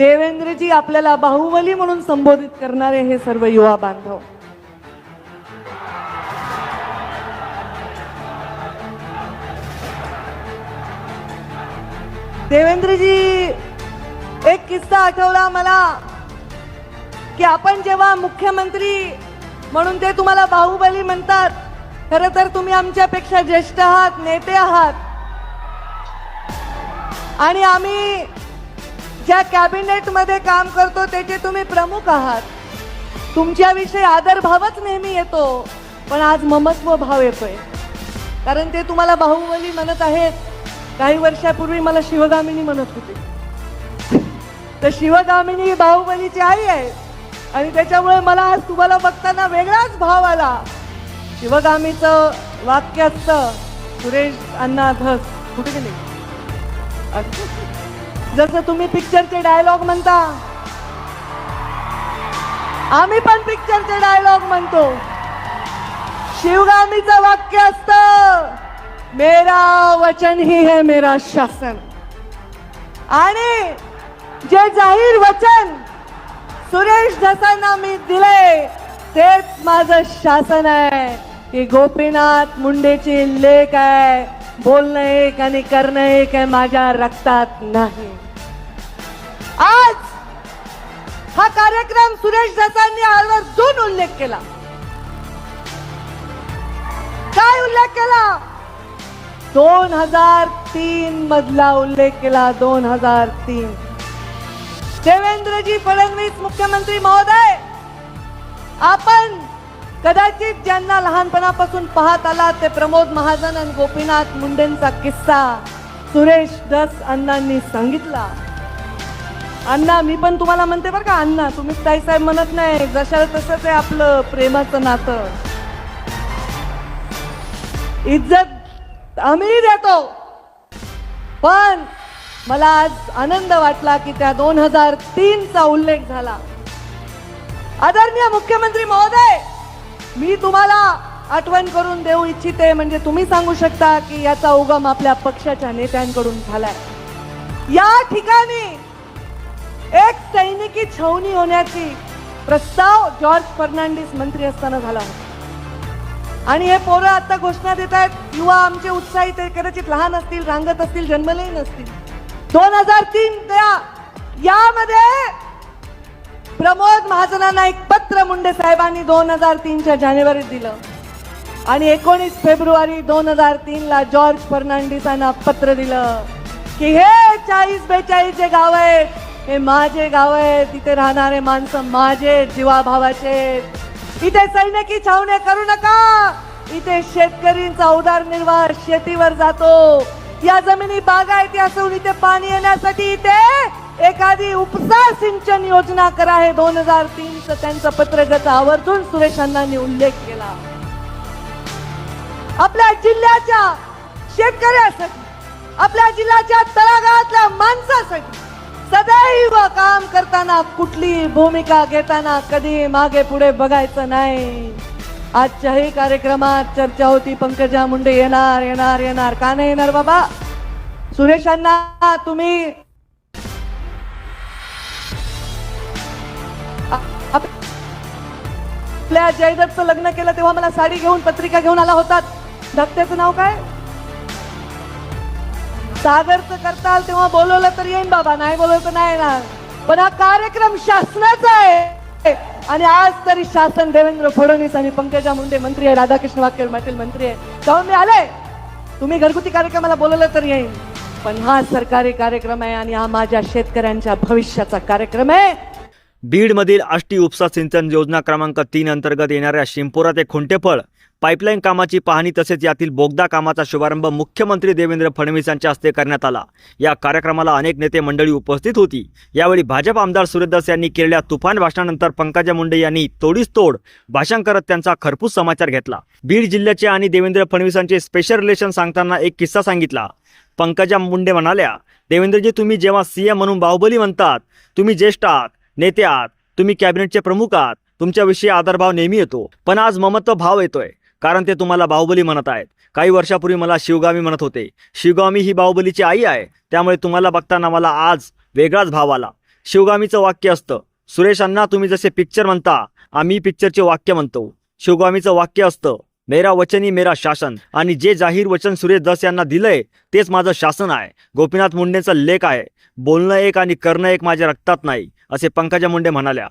देवेंद्रजी आपल्याला बाहुबली म्हणून संबोधित करणारे हे सर्व युवा बांधव. देवेंद्रजी एक किस्सा आठवला मला की आपण जेव्हा मुख्यमंत्री म्हणून ते तुम्हाला बाहुबली म्हणतात खर तर तुम्ही आमच्यापेक्षा ज्येष्ठ आहात नेते आहात. आणि आम्ही ज्या कॅबिनेटमध्ये काम करतो त्याचे तुम्ही प्रमुख आहात. तुमच्याविषयी आदरभावच नेहमी येतो पण आज ममत्व भाव येतोय. कारण ते तुम्हाला बाहुबली म्हणत आहेत. काही वर्षापूर्वी मला शिवगामिनी म्हणत होते. तर शिवगामिनी ही बाहुबलीची आई आहे. आणि त्याच्यामुळे मला आज तुम्हाला बघताना वेगळाच भाव आला. शिवगामीचं वाक्य असतं सुरेश अण्णा धस. कुठे गेले? जसं तुम्ही पिक्चरचे डायलॉग म्हणता. आम्ही पण पिक्चरचे डायलॉग म्हणतो. शिवगामीचं वाक्य असतं मेरा वचन ही है मेरा शासन. आणि जे जाहीर वचन सुरेश धसांना मी दिले तेच माझं शासन आहे. की गोपीनाथ मुंडेची लेख आहे. बोलणं एक आणि करणं एक आहे माझ्या रक्तात नाही. हा कार्यक्रम सुरेश धसांनी आवर्जून उल्लेख केला. काय उल्लेख केला? दोन हजार तीन मधला उल्लेख केला दोन हजार तीन. देवेंद्रजी फडणवीस मुख्यमंत्री महोदय आपण कदाचित ज्यांना लहानपणापासून पाहत आला ते प्रमोद महाजन आणि गोपीनाथ मुंडेंचा किस्सा सुरेश दस अण्णांनी सांगितला. अण्णा मी पण तुम्हाला म्हणते बरं का अण्णा तुम्ही ताईसाहेब म्हणत नाही. जशाला तसंच आहे आपलं प्रेमाचं नातं. इज्जत आम्ही देतो. पण मला आज आनंद वाटला की त्या दोन हजार तीन चा उल्लेख झाला. आदरणीय मुख्यमंत्री महोदय मी तुम्हाला आठवण करून देऊ इच्छिते म्हणजे तुम्ही सांगू शकता की याचा उगम आपल्या पक्षाच्या नेत्यांकडून झालाय. या ठिकाणी एक सैनिकी छावणी होण्याची प्रस्ताव जॉर्ज फर्नांडिस मंत्री असताना झाला होता. आणि हे पोरं आता घोषणा देत आहेत युवा आमचे उत्साही ते कदाचित लहान असतील रांगत असतील जन्मलेही नसतील. दोन हजार तीन त्या यामध्ये प्रमोद महाजनांना एक पत्र मुंडे साहेबांनी दोन हजार तीनच्या जानेवारीत दिलं. आणि एकोणीस फेब्रुवारी दोन हजार तीन ला जॉर्ज फर्नांडिसांना पत्र दिलं की हे चाळीस बेचाळीस जे गाव आहेत हे माझे गाव आहे तिथे राहणारे माणसं माझे जीवाभावाचे इथे सैनिकी छावण्या करू नका. इथे शेतकरींचा उदारनिर्वाह शेतीवर जातो. या जमिनी बागायती असून इथे पाणी येण्यासाठी इथे एखादी उपसा सिंचन योजना करा हे दोन हजार तीनच त्यांचं पत्रगत आवर्जून सुरेश अण्णांनी उल्लेख केला. आपल्या जिल्ह्याच्या शेतकऱ्यासाठी आपल्या जिल्ह्याच्या तळागाळातल्या माणसासाठी काम करताना कुठली भूमिका घेताना कधी मागे पुढे बघायचं नाही. आजच्याही कार्यक्रमात चर्चा होती पंकजा मुंडे येणार येणार येणार. का नाही येणार बाबा? सुरेशांना तुम्ही? आपल्या जयदत्तचं लग्न केलं तेव्हा मला साडी घेऊन पत्रिका घेऊन आला होता. धक्त्याचं नाव काय? सागरचं करताल तेव्हा बोलवलं तर येईन बाबा नाही बोलवलं तर नाही येणार. पण हा कार्यक्रम शासनाचा आहे. आणि आज तरी शासन देवेंद्र फडणवीस आणि पंकजा मुंडे मंत्री आहे राधाकृष्ण वाकेड पाटील मंत्री आहे. तेव्हा मी आले. तुम्ही घरगुती कार्यक्रमाला बोलवलं तर येईन पण हा सरकारी कार्यक्रम आहे आणि हा माझ्या शेतकऱ्यांच्या भविष्याचा कार्यक्रम आहे. बीडमधील आष्टी उपसा सिंचन योजना क्रमांक तीन अंतर्गत येणाऱ्या शिंपोरा ते खुंटेफळ पाईपलाईन कामाची पाहणी तसेच यातील बोगदा कामाचा शुभारंभ मुख्यमंत्री देवेंद्र फडणवीस यांच्या हस्ते करण्यात आला. या कार्यक्रमाला अनेक नेते मंडळी उपस्थित होती. यावेळी भाजप आमदार सूर्यदास यांनी केलेल्या तुफान भाषणानंतर पंकजा मुंडे यांनी तोडीस तोड भाषण करत त्यांचा खरपूस समाचार घेतला. बीड जिल्ह्याचे आणि देवेंद्र फडणवीसांचे स्पेशल रिलेशन सांगताना एक किस्सा सांगितला. पंकजा मुंडे म्हणाल्या देवेंद्रजी तुम्ही जेव्हा सीएम म्हणून बाहुबली म्हणतात तुम्ही ज्येष्ठ आहात नेते आहात तुम्ही कॅबिनेटचे प्रमुख आहात तुमच्याविषयी आदरभाव नेहमी येतो. पण आज ममत्व भाव येतोय. कारण ते तुम्हाला बाहुबली म्हणत आहेत. काही वर्षापूर्वी मला शिवगामी म्हणत होते. शिवगामी ही बाहुबलीची आई आहे. त्यामुळे तुम्हाला बघताना मला आज वेगळाच भाव आला. शिवगामीचं वाक्य असतं सुरेशांना तुम्ही जसे पिक्चर म्हणता आम्ही पिक्चरचे वाक्य म्हणतो. शिवगामीचं वाक्य असतं मेरा वचनी मेरा शासन आणि जे जाहीर वचन सुरेश दस यांना दिलंय तेच माझं शासन आहे. गोपीनाथ मुंडेंचा लेख आहे. बोलणं एक आणि करणं एक माझ्या रक्तात नाही असे पंकजा मुंडे म्हणाल्या.